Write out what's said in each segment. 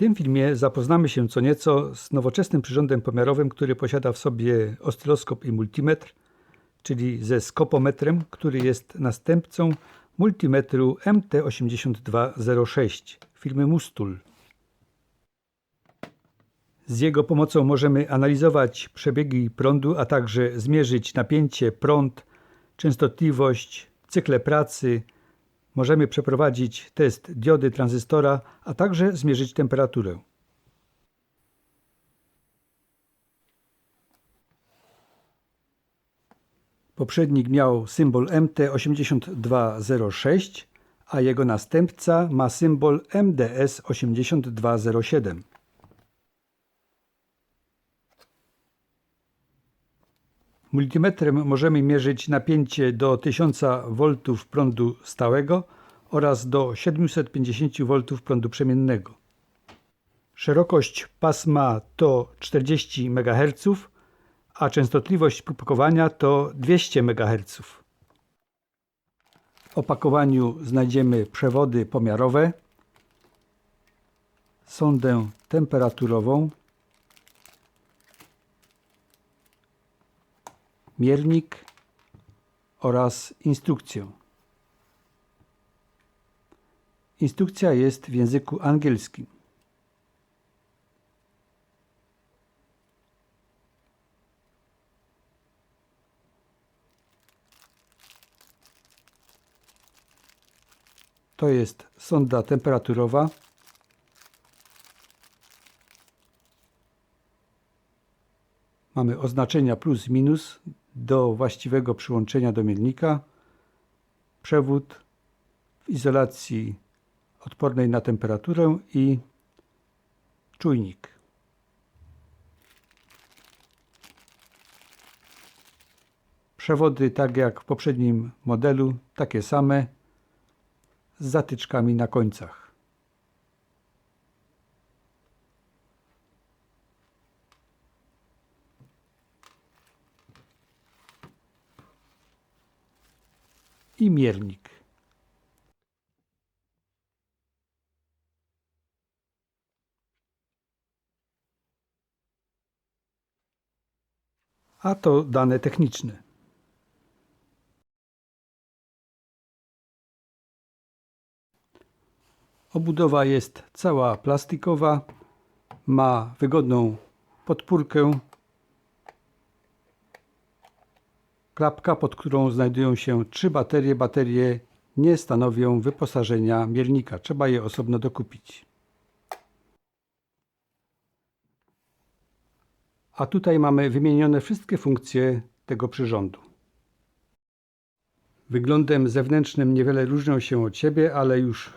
tym filmie zapoznamy się co nieco z nowoczesnym przyrządem pomiarowym, który posiada w sobie oscyloskop i multimetr, czyli ze skopometrem, który jest następcą multimetru MT8206 firmy Mustul. Z jego pomocą możemy analizować przebiegi prądu, a także zmierzyć napięcie, prąd, częstotliwość, cykle pracy. Możemy przeprowadzić test diody tranzystora, a także zmierzyć temperaturę. Poprzednik miał symbol MT8206, a jego następca ma symbol MDS8207. Multimetrem możemy mierzyć napięcie do 1000 V prądu stałego oraz do 750 V prądu przemiennego. Szerokość pasma to 40 MHz, a częstotliwość próbkowania to 200 MHz. W opakowaniu znajdziemy przewody pomiarowe, sondę temperaturową, miernik oraz instrukcję. Instrukcja jest w języku angielskim. To jest sonda temperaturowa. Mamy oznaczenia plus minus do właściwego przyłączenia do miernika. Przewód w izolacji odpornej na temperaturę i czujnik. Przewody, tak jak w poprzednim modelu, takie same, z zatyczkami na końcach. I miernik. A to dane techniczne. Obudowa jest cała plastikowa, ma wygodną podpórkę, klapka, pod którą znajdują się trzy baterie. Baterie nie stanowią wyposażenia miernika, trzeba je osobno dokupić. A tutaj mamy wymienione wszystkie funkcje tego przyrządu. Wyglądem zewnętrznym niewiele różnią się od siebie, ale już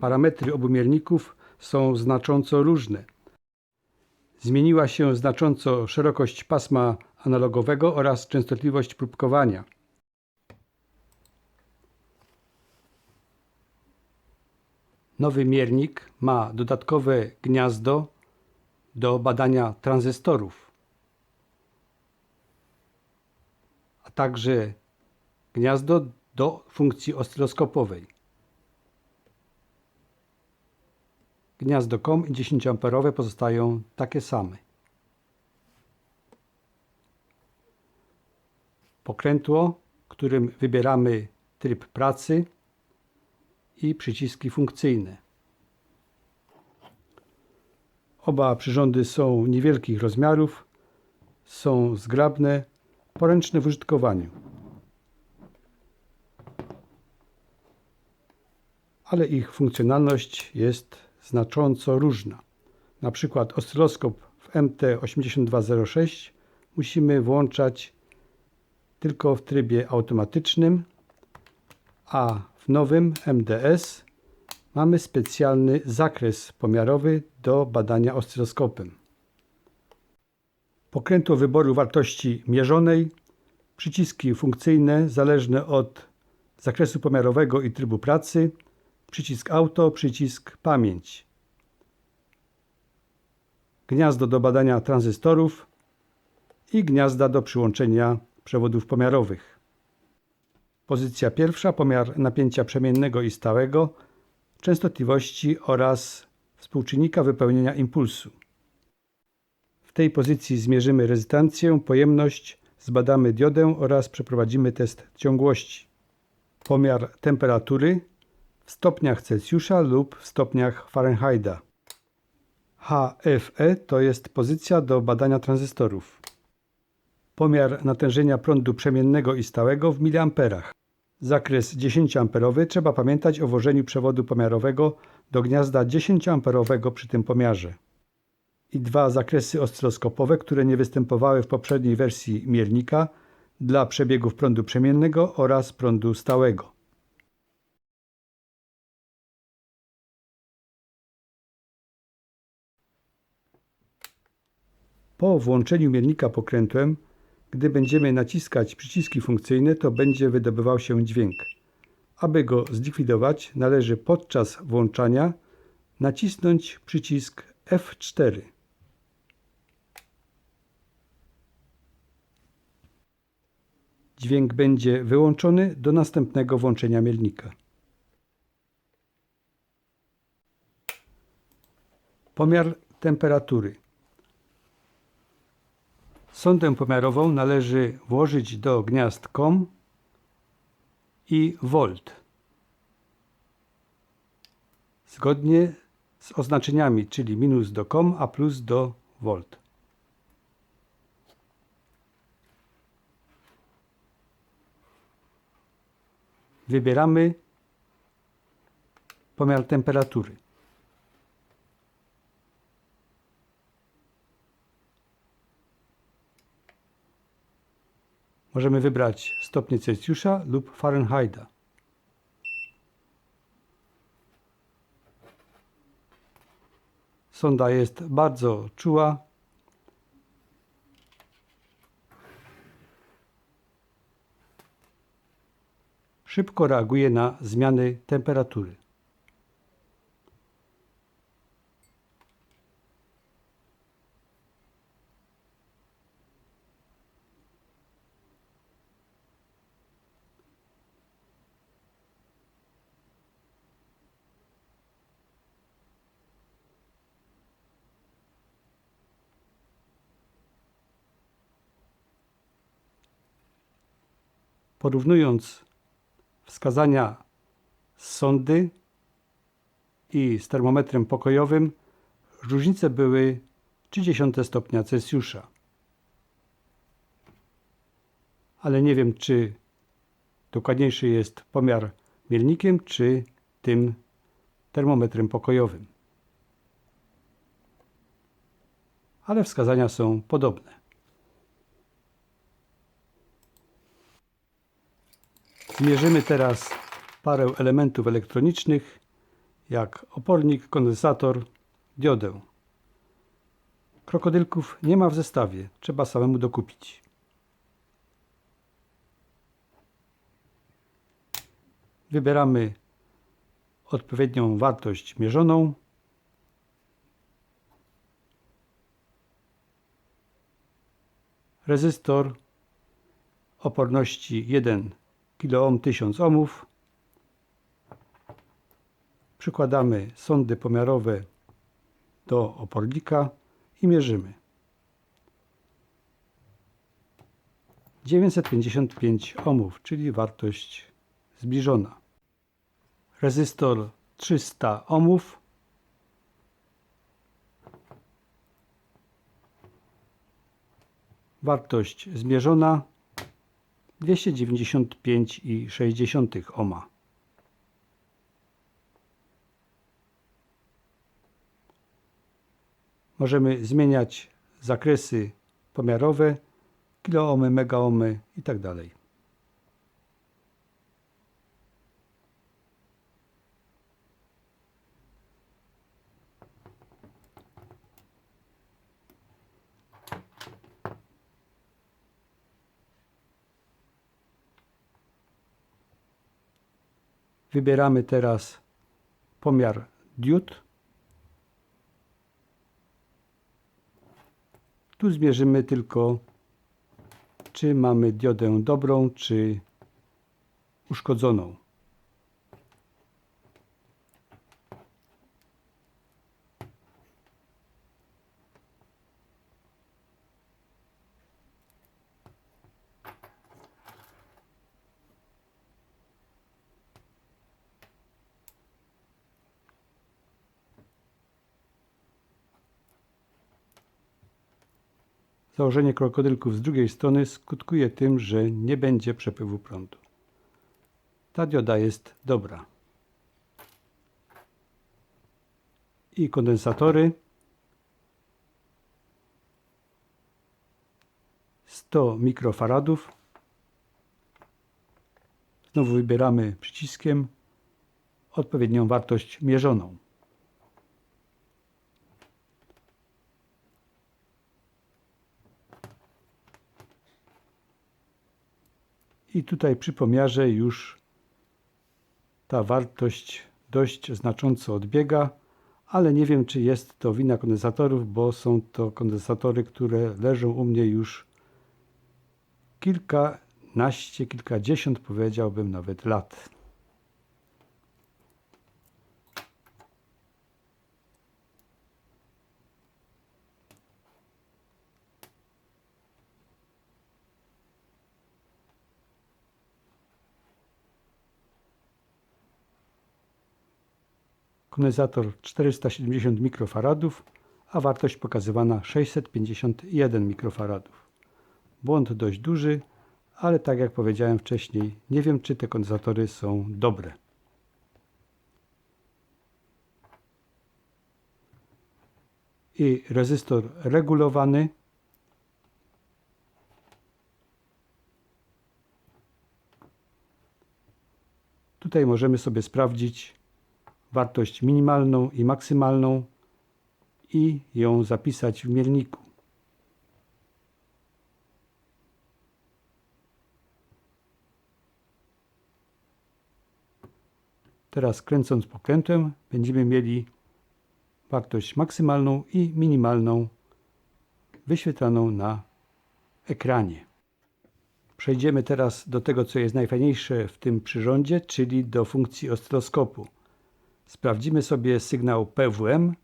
Parametry obu mierników są znacząco różne. Zmieniła się znacząco szerokość pasma analogowego oraz częstotliwość próbkowania. Nowy miernik ma dodatkowe gniazdo do badania tranzystorów, a także gniazdo do funkcji oscyloskopowej. Gniazdo COM i 10A pozostają takie same. Pokrętło, którym wybieramy tryb pracy i przyciski funkcyjne. Oba przyrządy są niewielkich rozmiarów, są zgrabne, poręczne w użytkowaniu. Ale ich funkcjonalność jest znacząco różna. Na przykład oscyloskop w MT8206 musimy włączać tylko w trybie automatycznym, a w nowym MDS mamy specjalny zakres pomiarowy do badania oscyloskopem. Pokrętło wyboru wartości mierzonej, przyciski funkcyjne zależne od zakresu pomiarowego i trybu pracy, przycisk auto, przycisk pamięć, gniazdo do badania tranzystorów i gniazda do przyłączenia przewodów pomiarowych. Pozycja pierwsza pomiar napięcia przemiennego i stałego, częstotliwości oraz współczynnika wypełnienia impulsu. W tej pozycji zmierzymy rezystancję, pojemność, zbadamy diodę oraz przeprowadzimy test ciągłości. Pomiar temperatury w stopniach Celsjusza lub w stopniach Fahrenheita. HFE to jest pozycja do badania tranzystorów. Pomiar natężenia prądu przemiennego i stałego w miliamperach. Zakres 10A trzeba pamiętać o włożeniu przewodu pomiarowego do gniazda 10A przy tym pomiarze. I dwa zakresy oscyloskopowe, które nie występowały w poprzedniej wersji miernika dla przebiegów prądu przemiennego oraz prądu stałego. Po włączeniu miernika pokrętłem, gdy będziemy naciskać przyciski funkcyjne, to będzie wydobywał się dźwięk. Aby go zlikwidować, należy podczas włączania nacisnąć przycisk F4. Dźwięk będzie wyłączony do następnego włączenia miernika. Pomiar temperatury. Sondę pomiarową należy włożyć do gniazd COM i volt. Zgodnie z oznaczeniami, czyli minus do COM, a plus do volt. Wybieramy pomiar temperatury. Możemy wybrać stopnie Celsjusza lub Fahrenheita. Sonda jest bardzo czuła. Szybko reaguje na zmiany temperatury. Porównując wskazania z sondy i z termometrem pokojowym, różnice były 30 stopnia Celsjusza. Ale nie wiem, czy dokładniejszy jest pomiar miernikiem, czy tym termometrem pokojowym. Ale wskazania są podobne. Zmierzymy teraz parę elementów elektronicznych, jak opornik, kondensator, diodę. Krokodylków nie ma w zestawie, trzeba samemu dokupić. Wybieramy odpowiednią wartość mierzoną. Rezystor oporności 1 kiloohm 1000 ohmów. Przykładamy sondy pomiarowe do opornika i mierzymy. 955 ohmów, czyli wartość zbliżona. Rezystor 300 ohmów. Wartość zmierzona 295,6 ohma. Możemy zmieniać zakresy pomiarowe, kiloohmy, megaohmy itd. Wybieramy teraz pomiar diod. Tu zmierzymy tylko, czy mamy diodę dobrą, czy uszkodzoną. Założenie krokodylków z drugiej strony skutkuje tym, że nie będzie przepływu prądu. Ta dioda jest dobra. I kondensatory 100 mikrofaradów. Znowu wybieramy przyciskiem odpowiednią wartość mierzoną. I tutaj przy pomiarze już ta wartość dość znacząco odbiega, ale nie wiem, czy jest to wina kondensatorów, bo są to kondensatory, które leżą u mnie już kilkanaście, kilkadziesiąt, powiedziałbym nawet lat. Kondensator 470 mikrofaradów, a wartość pokazywana 651 mikrofaradów. Błąd dość duży, ale tak jak powiedziałem wcześniej, nie wiem czy te kondensatory są dobre. I rezystor regulowany Tutaj możemy sobie sprawdzić wartość minimalną i maksymalną i ją zapisać w mierniku. Teraz kręcąc pokrętłem będziemy mieli wartość maksymalną i minimalną wyświetlaną na ekranie. Przejdziemy teraz do tego, co jest najfajniejsze w tym przyrządzie, czyli do funkcji oscyloskopu. Sprawdzimy sobie sygnał PWM,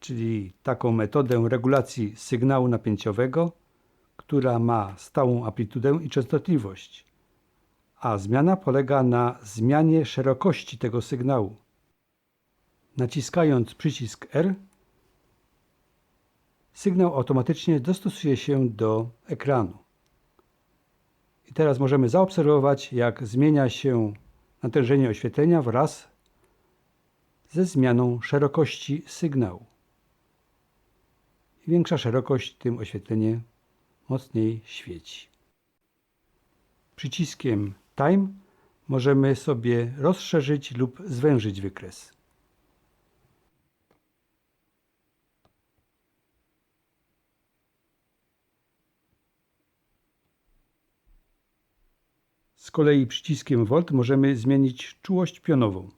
czyli taką metodę regulacji sygnału napięciowego, która ma stałą amplitudę i częstotliwość, a zmiana polega na zmianie szerokości tego sygnału. Naciskając przycisk R, sygnał automatycznie dostosuje się do ekranu. I teraz możemy zaobserwować, jak zmienia się natężenie oświetlenia wraz ze zmianą szerokości sygnału. Im większa szerokość, tym oświetlenie mocniej świeci. Przyciskiem Time możemy sobie rozszerzyć lub zwężyć wykres. Z kolei przyciskiem Volt możemy zmienić czułość pionową.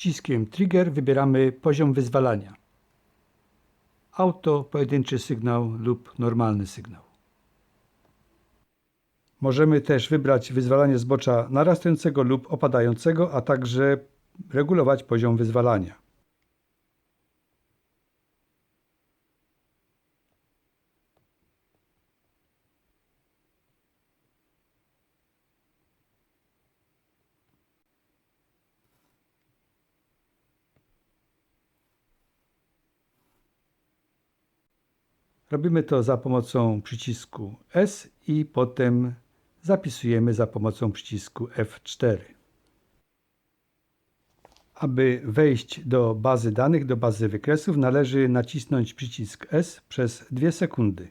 Przyciskiem Trigger wybieramy poziom wyzwalania. Auto, pojedynczy sygnał lub normalny sygnał. Możemy też wybrać wyzwalanie zbocza narastającego lub opadającego, a także regulować poziom wyzwalania. Robimy to za pomocą przycisku S i potem zapisujemy za pomocą przycisku F4. Aby wejść do bazy danych, do bazy wykresów, należy nacisnąć przycisk S przez 2 sekundy.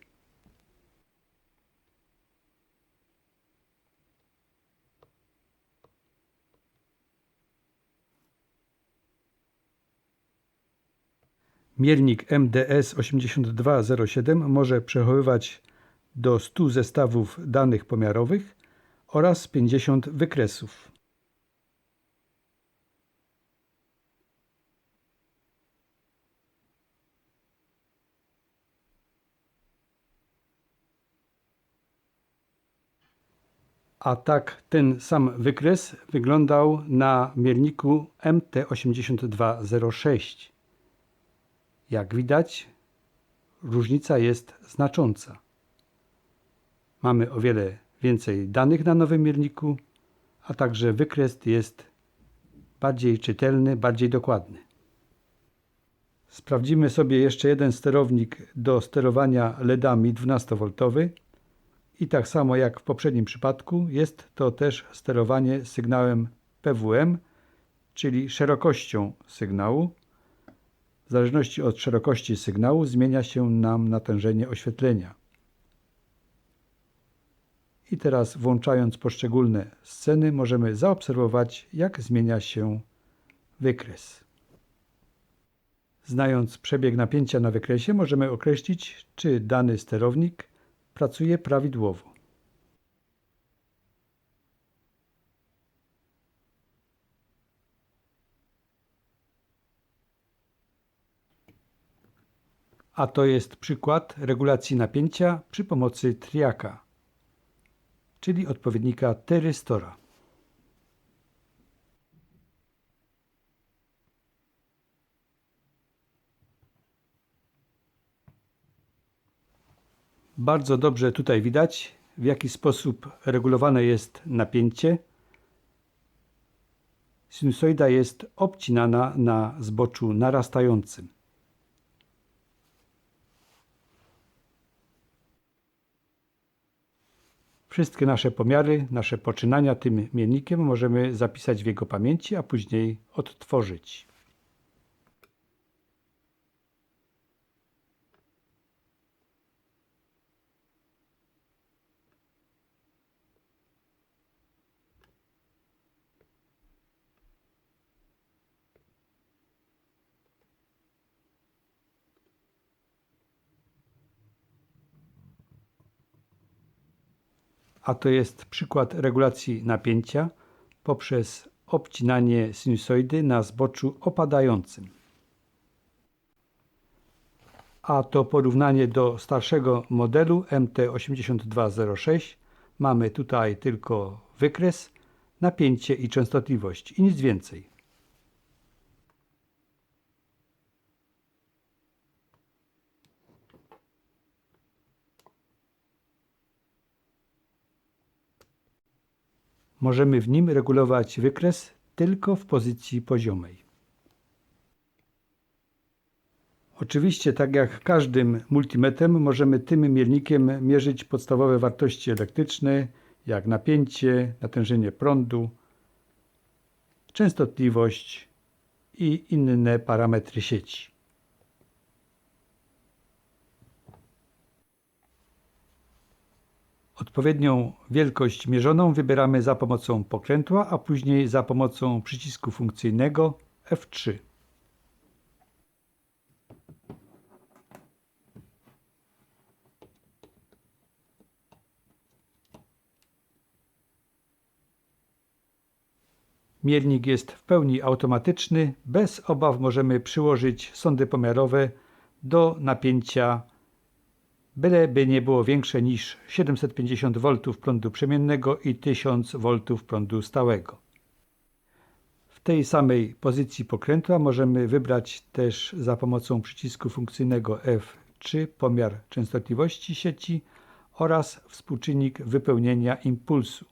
Miernik MDS8207 może przechowywać do 100 zestawów danych pomiarowych oraz 50 wykresów. A tak ten sam wykres wyglądał na mierniku MT8206. Jak widać, różnica jest znacząca. Mamy o wiele więcej danych na nowym mierniku, a także wykres jest bardziej czytelny, bardziej dokładny. Sprawdzimy sobie jeszcze jeden sterownik do sterowania LEDami 12V i tak samo jak w poprzednim przypadku jest to też sterowanie sygnałem PWM, czyli szerokością sygnału. W zależności od szerokości sygnału zmienia się nam natężenie oświetlenia. I teraz włączając poszczególne sceny możemy zaobserwować jak zmienia się wykres. Znając przebieg napięcia na wykresie możemy określić czy dany sterownik pracuje prawidłowo. A to jest przykład regulacji napięcia przy pomocy triaka, czyli odpowiednika terystora. Bardzo dobrze tutaj widać, w jaki sposób regulowane jest napięcie. Sinusoida jest obcinana na zboczu narastającym. Wszystkie nasze pomiary, nasze poczynania tym miernikiem możemy zapisać w jego pamięci, a później odtworzyć. A to jest przykład regulacji napięcia poprzez obcinanie sinusoidy na zboczu opadającym. A to porównanie do starszego modelu MT8206. Mamy tutaj tylko wykres, napięcie i częstotliwość i nic więcej. Możemy w nim regulować wykres tylko w pozycji poziomej. Oczywiście, tak jak każdym multimetrem, możemy tym miernikiem mierzyć podstawowe wartości elektryczne, jak napięcie, natężenie prądu, częstotliwość i inne parametry sieci. Odpowiednią wielkość mierzoną wybieramy za pomocą pokrętła, a później za pomocą przycisku funkcyjnego F3. Miernik jest w pełni automatyczny. Bez obaw możemy przyłożyć sondy pomiarowe do napięcia byleby nie było większe niż 750 V prądu przemiennego i 1000 V prądu stałego. W tej samej pozycji pokrętła możemy wybrać też za pomocą przycisku funkcyjnego F3 pomiar częstotliwości sieci oraz współczynnik wypełnienia impulsu.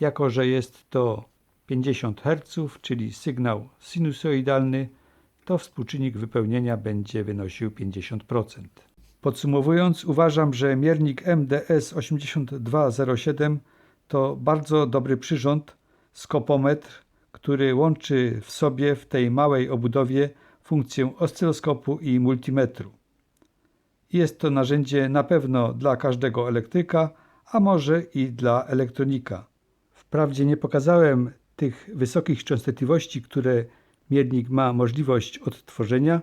Jako, że jest to 50 Hz, czyli sygnał sinusoidalny, to współczynnik wypełnienia będzie wynosił 50%. Podsumowując, uważam, że miernik MDS 8207 to bardzo dobry przyrząd, skopometr, który łączy w sobie w tej małej obudowie funkcję oscyloskopu i multimetru. Jest to narzędzie na pewno dla każdego elektryka, a może i dla elektronika. Wprawdzie nie pokazałem tych wysokich częstotliwości, które miernik ma możliwość odtworzenia,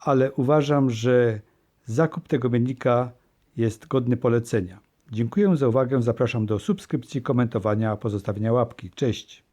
ale uważam, że Zakup tego miernika jest godny polecenia. Dziękuję za uwagę, zapraszam do subskrypcji, komentowania, pozostawienia łapki. Cześć!